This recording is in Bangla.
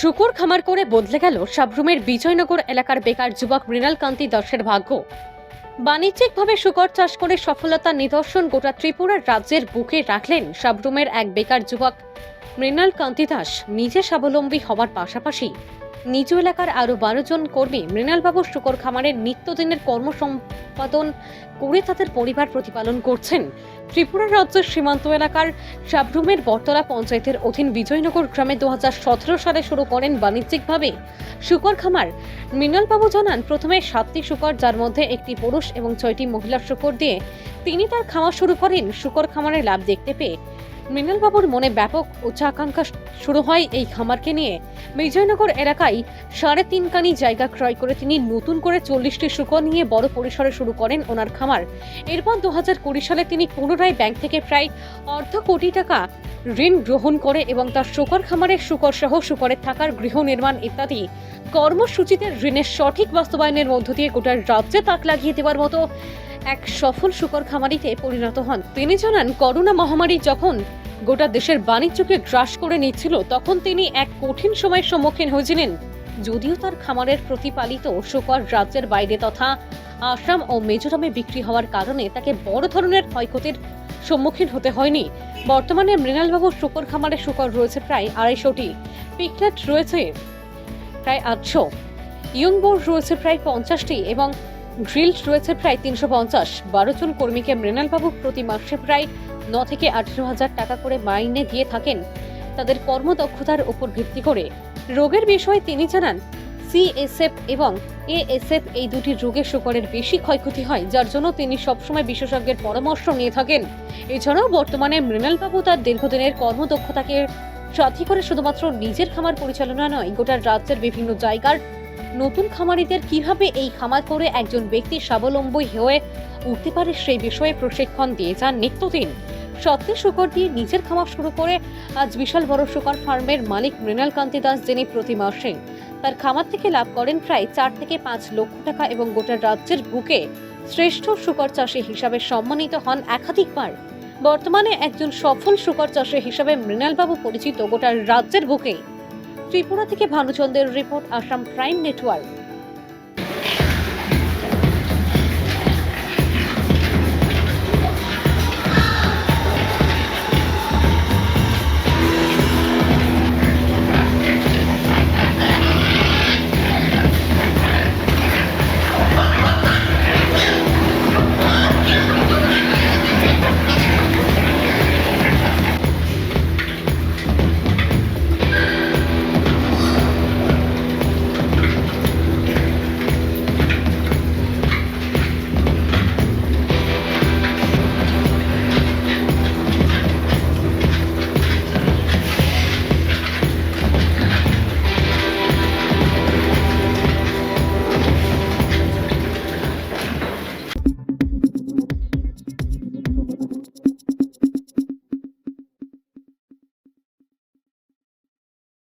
শুকর খামার করে বদলে গেল সাবরুমের বিজয়নগর এলাকার বেকার যুবক মৃণাল কান্তি ভাগ্য। বাণিজ্যিকভাবে শুকর চাষ করে সফলতার নিদর্শন গোটা ত্রিপুরার রাজ্যের বুকে রাখলেন সাবরুমের এক বেকার যুবক মৃণাল কান্তি দাস। নিজে স্বাবলম্বী হওয়ার পাশাপাশি নিজ এলাকার আরও বারো জন কর্মী মৃণালবাবুর শুকর খামারের নিত্যদিনের কর্ম সম্পাদন করে তাদের পরিবার প্রতিপালন করছেন। ত্রিপুরা রাজ্যের সীমান্ত এলাকার সাবরুমের বটতলা পঞ্চায়েতের অধীন বিজয়নগর গ্রামে দু হাজার সতেরো সালে শুরু করেন বাণিজ্যিকভাবে শুকর খামার। মৃণালবাবু জানান, প্রথমে সাতটি শুকর, যার মধ্যে একটি পুরুষ এবং ছয়টি মহিলা শুকর দিয়ে তিনি তার খামার শুরু করেন। শুকর খামারের লাভ দেখতে পেয়ে মৃণালবাবুর মনে ব্যাপক উচ্চাকাঙ্ক্ষা শুরু হয় এই খামারকে নিয়ে। বিজয়নগর এলাকায় সাড়ে তিন কানি জায়গা ক্রয় করে তিনি নতুন করে চল্লিশটি শুকর নিয়ে বড় পরিসরে শুরু করেন ওনার খামার। এরপর দু হাজার কুড়ি সালে তিনি পুনরায় ব্যাংক থেকে প্রায় অর্ধ কোটি টাকা ঋণ গ্রহণ করে এবং তার শুকর খামারের শুকর সহ শুকরের থাকার গৃহ নির্মাণ ইত্যাদি কর্মসূচিতে ঋণের সঠিক বাস্তবায়নের মধ্য দিয়ে গোটা রাজ্যে তাক লাগিয়ে দেওয়ার মতো এক সফল শুকর খামারিতে পরিণত হন। তিনি জানান, করোনা মহামারী যখন গোটা দেশের বাণিজ্যকে গ্রাস করে নিচ্ছিল, তখন তিনি এক কঠিন সময়ের সম্মুখীন হয়েছিলেন। যদিও তার খামারের প্রতিপালিত শুকর রাজ্যের বাইরে তথা আসাম ও মিজোরামে বিক্রি হওয়ার কারণে তাকে বড় ধরনের ক্ষয়ক্ষতির সম্মুখীন হতে হয়নি। বর্তমানে মৃণালবাবুর শুকর খামারে শুকর রয়েছে প্রায় আড়াইশোটি, পিকলেট রয়েছে প্রায় আটশো, ইয়ংবোর রয়েছে প্রায় পঞ্চাশটি এবং গ্রিল্ড রয়েছে প্রায় তিনশো পঞ্চাশ। বারো জন কর্মীকে মৃণালবাবু প্রতি মাসে প্রায় ন থেকে আঠেরো হাজার টাকা করে মাইনে দিয়ে থাকেন। তাদের কর্মদক্ষতার উপর ভিত্তি করে রোগের বিষয়ে তিনি জানান সিএসএফ এবং এএসএফ এই দুটি রোগের শুকরের বেশি ক্ষয়ক্ষতি হয়, যার জন্য তিনি সবসময় বিশেষজ্ঞের পরামর্শ নিয়ে থাকেন। এছাড়াও বর্তমানে মৃণালবাবু তার দীর্ঘদিনের কর্মদক্ষতাকে সাথী করে শুধুমাত্র নিজের খামার পরিচালনা নয়, গোটা রাজ্যের বিভিন্ন জায়গার নতুন খামারিদের কীভাবে এই খামার করে একজন ব্যক্তি স্বাবলম্বী হয়ে উঠতে পারে সেই বিষয়ে প্রশিক্ষণ দিয়ে যান নিত্যদিন। সত্যি শুকর দিয়ে নিজের খামার শুরু করে আজ বিশাল বড় শুকর ফার্মের মালিক মৃণাল কান্তি দাস যিনি প্রতি মাসে তার খামার থেকে লাভ করেন প্রায় চার থেকে পাঁচ লক্ষ টাকা এবং গোটা রাজ্যের বুকে শ্রেষ্ঠ শুকর চাষী হিসাবে সম্মানিত হন একাধিকবার। বর্তমানে একজন সফল শুকর চাষী হিসাবে মৃণালবাবু পরিচিত গোটা রাজ্যের বুকে। ত্রিপুরা থেকে ভানুচন্দ্রের রিপোর্ট, আসাম ক্রাইম নেটওয়ার্ক।